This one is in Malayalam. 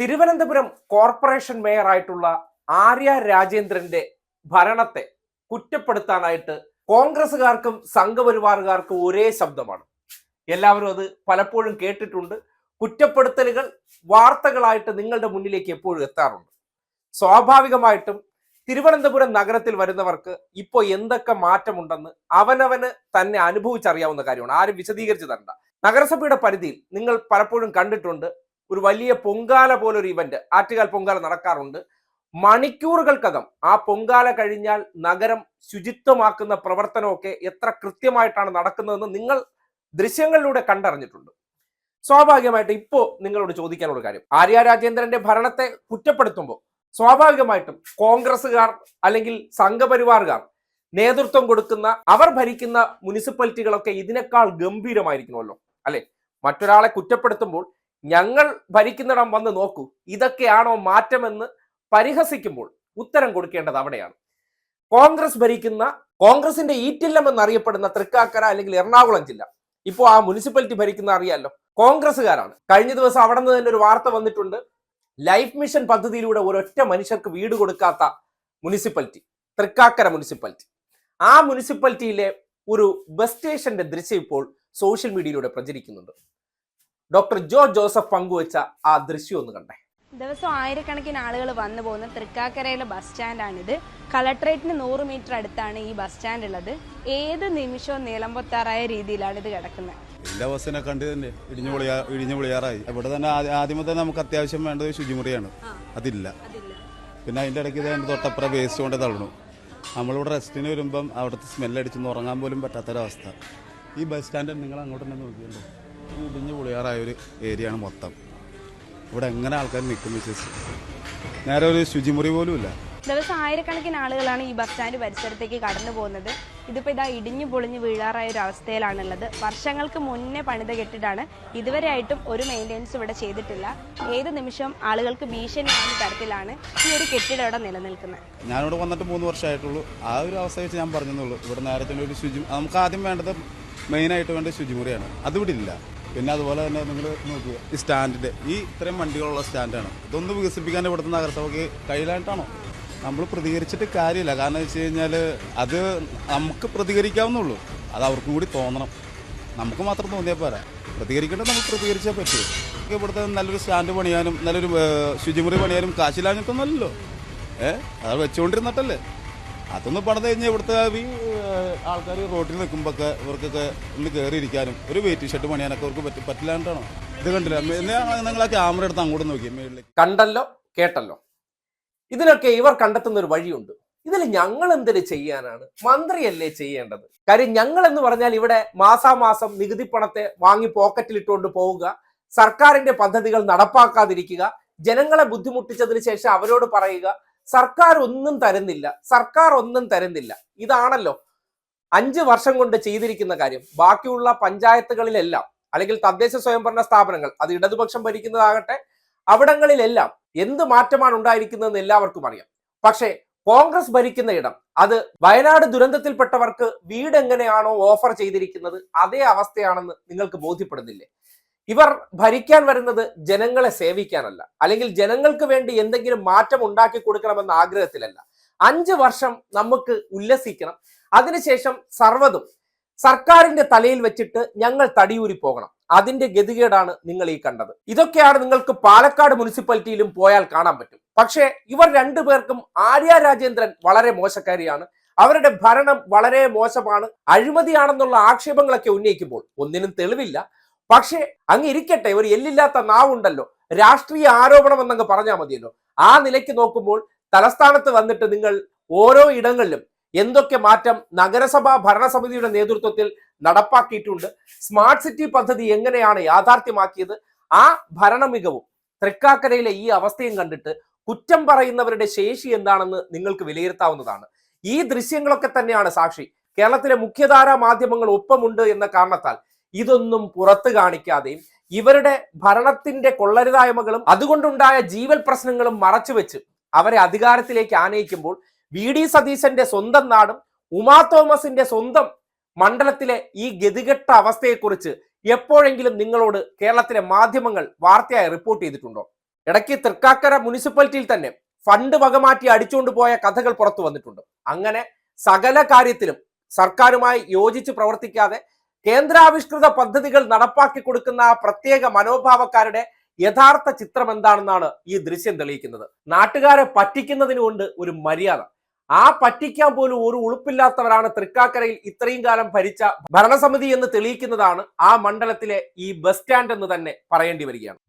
തിരുവനന്തപുരം കോർപ്പറേഷൻ മേയറായിട്ടുള്ള ആര്യ രാജേന്ദ്രന്റെ ഭരണത്തെ കുറ്റപ്പെടുത്താനായിട്ട് കോൺഗ്രസുകാർക്കും സംഘപരിവാറുകാർക്കും ഒരേ ശബ്ദമാണ്. എല്ലാവരും അത് പലപ്പോഴും കേട്ടിട്ടുണ്ട്. കുറ്റപ്പെടുത്തലുകൾ വാർത്തകളായിട്ട് നിങ്ങളുടെ മുന്നിലേക്ക് എപ്പോഴും എത്താറുണ്ട്. സ്വാഭാവികമായിട്ടും തിരുവനന്തപുരം നഗരത്തിൽ വരുന്നവർക്ക് ഇപ്പോൾ എന്തൊക്കെ മാറ്റമുണ്ടെന്ന് അവനവന് തന്നെ അനുഭവിച്ചറിയാവുന്ന കാര്യമാണ്. ആരും വിശദീകരിച്ചു തരണ്ട. നഗരസഭയുടെ പരിധിയിൽ നിങ്ങൾ പലപ്പോഴും കണ്ടിട്ടുണ്ട്. ഒരു വലിയ പൊങ്കാല പോലൊരു ഇവന്റ് ആറ്റുകാൽ പൊങ്കാല നടക്കാറുണ്ട്. മണിക്കൂറുകൾക്കകം ആ പൊങ്കാല കഴിഞ്ഞാൽ നഗരം ശുചിത്വമാക്കുന്ന പ്രവർത്തനമൊക്കെ എത്ര കൃത്യമായിട്ടാണ് നടക്കുന്നതെന്ന് നിങ്ങൾ ദൃശ്യങ്ങളിലൂടെ കണ്ടറിഞ്ഞിട്ടുണ്ട്. സ്വാഭാവികമായിട്ട് ഇപ്പോ നിങ്ങളോട് ചോദിക്കാനുള്ള കാര്യം. ആര്യ രാജേന്ദ്രന്റെ ഭരണത്തെ കുറ്റപ്പെടുത്തുമ്പോൾ സ്വാഭാവികമായിട്ടും കോൺഗ്രസ്സുകാർ അല്ലെങ്കിൽ സംഘപരിവാറുകാർ നേതൃത്വം കൊടുക്കുന്ന അവർ ഭരിക്കുന്ന മുനിസിപ്പാലിറ്റികളൊക്കെ ഇതിനേക്കാൾ ഗംഭീരമായിരിക്കണമല്ലോ അല്ലെ? മറ്റൊരാളെ കുറ്റപ്പെടുത്തുമ്പോൾ ഞങ്ങൾ ഭരിക്കുന്നിടം വന്ന് നോക്കൂ. ഇതൊക്കെയാണോ മാറ്റമെന്ന് പരിഹസിക്കുമ്പോൾ ഉത്തരം കൊടുക്കേണ്ടത് അവിടെയാണ്. കോൺഗ്രസ് ഭരിക്കുന്ന കോൺഗ്രസിന്റെ ഈറ്റില്ലം എന്നറിയപ്പെടുന്ന തൃക്കാക്കര അല്ലെങ്കിൽ എറണാകുളം ജില്ല. ഇപ്പോൾ ആ മുനിസിപ്പാലിറ്റി ഭരിക്കുന്ന അറിയാമല്ലോ കോൺഗ്രസ്സുകാരാണ്. കഴിഞ്ഞ ദിവസം അവിടെ നിന്ന് തന്നെ ഒരു വാർത്ത വന്നിട്ടുണ്ട്. ലൈഫ് മിഷൻ പദ്ധതിയിലൂടെ ഒരൊറ്റ മനുഷ്യർക്ക് വീട് കൊടുക്കാത്ത മുനിസിപ്പാലിറ്റി തൃക്കാക്കര മുനിസിപ്പാലിറ്റി. ആ മുനിസിപ്പാലിറ്റിയിലെ ഒരു ബസ് സ്റ്റേഷന്റെ ദൃശ്യം ഇപ്പോൾ സോഷ്യൽ മീഡിയയിലൂടെ പ്രചരിക്കുന്നുണ്ട്. ഡോക്ടർ ജോ ജോസഫ് പങ്കുവച്ച ആ ദൃശ്യം ഒന്ന് കണ്ടേ. ദിവസം ആയിരക്കണക്കിന് ആളുകൾ വന്നു പോകുന്ന തൃക്കാക്കരയിലെ ബസ് സ്റ്റാൻഡാണിത്. കളക്ട്രേറ്റിന് നൂറ് മീറ്റർ അടുത്താണ് ഈ ബസ് സ്റ്റാൻഡ് ഉള്ളത്. ഏത് നിമിഷവും നിലമ്പൊത്താറായ രീതിയിലാണ് ഇത് കിടക്കുന്നത്. എല്ലാ ബസ്സിനെ കണ്ട് തന്നെ ഇടിഞ്ഞു പൊളിയാ ഇടിഞ്ഞു പൊളിയാറായി. ഇവിടെ തന്നെ ആദ്യ- ആദ്യമേ തന്നെ നമുക്ക് അത്യാവശ്യം വേണ്ടത് ശുചിമുറിയാണ്. അതില്ല. പിന്നെ അതിന്റെ ഇടയ്ക്ക് തന്നെ തൊട്ടപ്പുറ വേസ്റ്റ് കൊണ്ട് തള്ളണു നമ്മളിവിടെ റെസ്റ്റിന് വരുമ്പം അവിടുത്തെ സ്മെല്ലടിച്ചൊന്ന് ഉറങ്ങാൻ പോലും പറ്റാത്തൊരവസ്ഥ. ഈ ബസ് സ്റ്റാൻഡ് നിങ്ങൾ അങ്ങോട്ട് തന്നെ നോക്കിയല്ലോ ഈ ഇടിഞ്ഞു പൊളിയാറായ ഒരു ഏരിയയാണ് മൊത്തം. ഇവിടെ എങ്ങനെ ആൾക്കാർ നിൽക്കും വിശ്വസിച്ച്? നേരെ ഒരു ശുചിമുറി പോലും ഇല്ല. ദിവസം ആയിരക്കണക്കിന് ആളുകളാണ് ഈ ബസ് സ്റ്റാൻഡ് പരിസരത്തേക്ക് കടന്നു പോകുന്നത്. ഇതിപ്പോൾ ഇതാ ഇടിഞ്ഞു പൊളിഞ്ഞ് വീഴാറായ ഒരു അവസ്ഥയിലാണുള്ളത് വർഷങ്ങൾക്ക് മുന്നേ പണിത കെട്ടിടാണ് ഇതുവരെയായിട്ടും ഒരു മെയിന്റെനൻസ് ഇവിടെ ചെയ്തിട്ടില്ല. ഏത് നിമിഷം ആളുകൾക്ക് ഭീഷണിയാകുന്ന തരത്തിലാണ് ഈ ഒരു കെട്ടിടം ഇവിടെ നിലനിൽക്കുന്നത്. ഞാനിവിടെ വന്നിട്ട് മൂന്ന് വർഷമായിട്ടുള്ളൂ. ആ ഒരു അവസ്ഥ വെച്ച് ഞാൻ പറഞ്ഞെന്നുള്ളൂ. ഇവിടെ നേരത്തെ ഒരു ശുചി നമുക്ക് ആദ്യം വേണ്ടത് മെയിനായിട്ട് വേണ്ട ശുചിമുറിയാണ്. അതിവിടെ ഇല്ല. പിന്നെ അതുപോലെ തന്നെ നിങ്ങൾ നോക്കുക. ഈ സ്റ്റാൻഡിന്റെ ഈ ഇത്രയും വണ്ടികളുള്ള സ്റ്റാൻഡാണ്. ഇതൊന്ന് വികസിപ്പിക്കാൻ ഇവിടുത്തെ നഗരസഭയ്ക്ക് കഴിയില്ലായിട്ടാണോ നമ്മൾ പ്രതികരിച്ചിട്ട് കാര്യമില്ല. കാരണം വെച്ച് കഴിഞ്ഞാൽ അത് നമുക്ക് പ്രതികരിക്കാവുന്നുള്ളൂ. അത് അവർക്കും കൂടി തോന്നണം. നമുക്ക് മാത്രം തോന്നിയാൽ പോരാ. പ്രതികരിക്കേണ്ടത് നമുക്ക് പ്രതികരിച്ചാൽ പറ്റൂ. ഇവിടുത്തെ നല്ലൊരു സ്റ്റാൻഡ് പണിയാനും നല്ലൊരു ശുചിമുറി പണിയാനും കാശിലാഞ്ഞിട്ടൊന്നുമല്ലല്ലോ ഏഹ് അത് വെച്ചുകൊണ്ടിരുന്നിട്ടല്ലേ? അതൊന്ന് പണിത് കഴിഞ്ഞാൽ ഇവിടുത്തെ ഈ ആൾക്കാർ റോട്ടിൽ നിൽക്കുമ്പോഴൊക്കെ ഇവർക്കൊക്കെ ഒന്ന് കയറിയിരിക്കാനും ഒരു വെയിറ്റ് ഷർട്ട് പണിയാനൊക്കെ അവർക്ക് പറ്റി പറ്റില്ലാണ്ടാണോ? ഇത് കണ്ടില്ല? നിങ്ങൾ ആ ക്യാമറ എടുത്ത് അങ്ങോട്ട് നോക്കി മേളിലേക്ക് കണ്ടല്ലോ കേട്ടല്ലോ. ഇതിനൊക്കെ ഇവർ കണ്ടെത്തുന്ന ഒരു വഴിയുണ്ട്. ഇതിൽ ഞങ്ങൾ എന്തിന് ചെയ്യാനാണ്? മന്ത്രിയല്ലേ ചെയ്യേണ്ടത്? കാര്യം ഞങ്ങൾ എന്ന് പറഞ്ഞാൽ ഇവിടെ മാസാമാസം നികുതി പണത്തെ വാങ്ങി പോക്കറ്റിൽ ഇട്ടുകൊണ്ട് പോവുക സർക്കാരിന്റെ പദ്ധതികൾ നടപ്പാക്കാതിരിക്കുക ജനങ്ങളെ ബുദ്ധിമുട്ടിച്ചതിന് ശേഷം അവരോട് പറയുക സർക്കാർ ഒന്നും തരുന്നില്ല. സർക്കാർ ഒന്നും തരുന്നില്ല. ഇതാണല്ലോ. അഞ്ച് വർഷം കൊണ്ട് ചെയ്തിരിക്കുന്ന കാര്യം. ബാക്കിയുള്ള പഞ്ചായത്തുകളിലെല്ലാം അല്ലെങ്കിൽ തദ്ദേശ സ്വയംഭരണ സ്ഥാപനങ്ങൾ അത് ഇടതുപക്ഷം ഭരിക്കുന്നതാകട്ടെ അവിടങ്ങളിലെല്ലാം എന്ത് മാറ്റമാണ് ഉണ്ടായിരിക്കുന്നതെന്ന് എല്ലാവർക്കും അറിയാം. പക്ഷേ കോൺഗ്രസ് ഭരിക്കുന്ന ഇടം അത് വയനാട് ദുരന്തത്തിൽപ്പെട്ടവർക്ക് വീട് എങ്ങനെയാണോ ഓഫർ ചെയ്തിരിക്കുന്നത് അതേ അവസ്ഥയാണെന്ന് നിങ്ങൾക്ക് ബോധ്യപ്പെടുന്നില്ലേ? ഇവർ ഭരിക്കാൻ വരുന്നത് ജനങ്ങളെ സേവിക്കാനല്ല. അല്ലെങ്കിൽ ജനങ്ങൾക്ക് വേണ്ടി എന്തെങ്കിലും മാറ്റം ഉണ്ടാക്കി കൊടുക്കണമെന്ന ആഗ്രഹത്തിലല്ല. അഞ്ച് വർഷം നമുക്ക് ഉല്ലസിക്കണം. അതിനുശേഷം സർവതും സർക്കാരിന്റെ തലയിൽ വെച്ചിട്ട് ഞങ്ങൾ തടിയൂരി പോകണം. അതിന്റെ ഗതികേടാണ് നിങ്ങൾ ഈ കണ്ടത്. ഇതൊക്കെയാണ് നിങ്ങൾക്ക് പാലക്കാട് മുനിസിപ്പാലിറ്റിയിലും പോയാൽ കാണാൻ പറ്റും. പക്ഷേ ഇവർ രണ്ടുപേർക്കും ആര്യ രാജേന്ദ്രൻ വളരെ മോശക്കാരിയാണ്. അവരുടെ ഭരണം വളരെ മോശമാണ്. അഴിമതിയാണെന്നുള്ള ആക്ഷേപങ്ങളൊക്കെ ഉന്നയിക്കുമ്പോൾ ഒന്നിനും തെളിവില്ല. പക്ഷേ അങ്ങ് ഇരിക്കട്ടെ ഒരു എല്ലില്ലാത്ത നാവുണ്ടല്ലോ. രാഷ്ട്രീയ ആരോപണം എന്നങ്ങ് പറഞ്ഞാൽ മതിയല്ലോ. ആ നിലയ്ക്ക് നോക്കുമ്പോൾ തലസ്ഥാനത്ത് വന്നിട്ട് നിങ്ങൾ ഓരോ ഇടങ്ങളിലും എന്തൊക്കെ മാറ്റം നഗരസഭാ ഭരണസമിതിയുടെ നേതൃത്വത്തിൽ നടപ്പാക്കിയിട്ടുണ്ട് സ്മാർട്ട് സിറ്റി പദ്ധതി എങ്ങനെയാണ് യാഥാർത്ഥ്യമാക്കിയത് ആ ഭരണ മികവും തൃക്കാക്കരയിലെ ഈ അവസ്ഥയും കണ്ടിട്ട് കുറ്റം പറയുന്നവരുടെ ശേഷി എന്താണെന്ന് നിങ്ങൾക്ക് വിലയിരുത്താവുന്നതാണ്. ഈ ദൃശ്യങ്ങളൊക്കെ തന്നെയാണ് സാക്ഷി. കേരളത്തിലെ മുഖ്യധാരാ മാധ്യമങ്ങൾ ഒപ്പമുണ്ട് എന്ന കാരണത്താൽ ഇതൊന്നും പുറത്തു കാണിക്കാതെയും ഇവരുടെ ഭരണത്തിന്റെ കൊള്ളരുതായ്മകളും അതുകൊണ്ടുണ്ടായ ജീവൽ പ്രശ്നങ്ങളും മറച്ചുവെച്ച് അവരെ അധികാരത്തിലേക്ക് ആനയിക്കുമ്പോൾ വി ഡി സതീശന്റെ സ്വന്തം നാടും ഉമാ തോമസിന്റെ സ്വന്തം മണ്ഡലത്തിലെ ഈ ഗതികെട്ട അവസ്ഥയെക്കുറിച്ച് എപ്പോഴെങ്കിലും നിങ്ങളോട് കേരളത്തിലെ മാധ്യമങ്ങൾ വാർത്തയായി റിപ്പോർട്ട് ചെയ്തിട്ടുണ്ടോ? ഇടയ്ക്ക് തൃക്കാക്കര മുനിസിപ്പാലിറ്റിയിൽ തന്നെ ഫണ്ട് വകമാറ്റി അടിച്ചുകൊണ്ട് പോയ കഥകൾ പുറത്തു വന്നിട്ടുണ്ട്. അങ്ങനെ സകല കാര്യത്തിലും സർക്കാരുമായി യോജിച്ച് പ്രവർത്തിക്കാതെ കേന്ദ്രാവിഷ്കൃത പദ്ധതികൾ നടപ്പാക്കി കൊടുക്കുന്ന പ്രത്യേക മനോഭാവക്കാരുടെ യഥാർത്ഥ ചിത്രം എന്താണെന്നാണ് ഈ ദൃശ്യം തെളിയിക്കുന്നത്. നാട്ടുകാരെ പറ്റിക്കുന്നതിനുകൊണ്ട് ഒരു മര്യാദ. ആ പറ്റിക്കാൻ പോലും ഒരു ഉളുപ്പില്ലാത്തവരാണ് തൃക്കാക്കരയിൽ ഇത്രയും കാലം ഭരിച്ച ഭരണസമിതി എന്ന് തെളിയിക്കുന്നതാണ് ആ മണ്ഡലത്തിലെ ഈ ബസ് സ്റ്റാൻഡ് എന്ന് തന്നെ പറയേണ്ടി വരികയാണ്.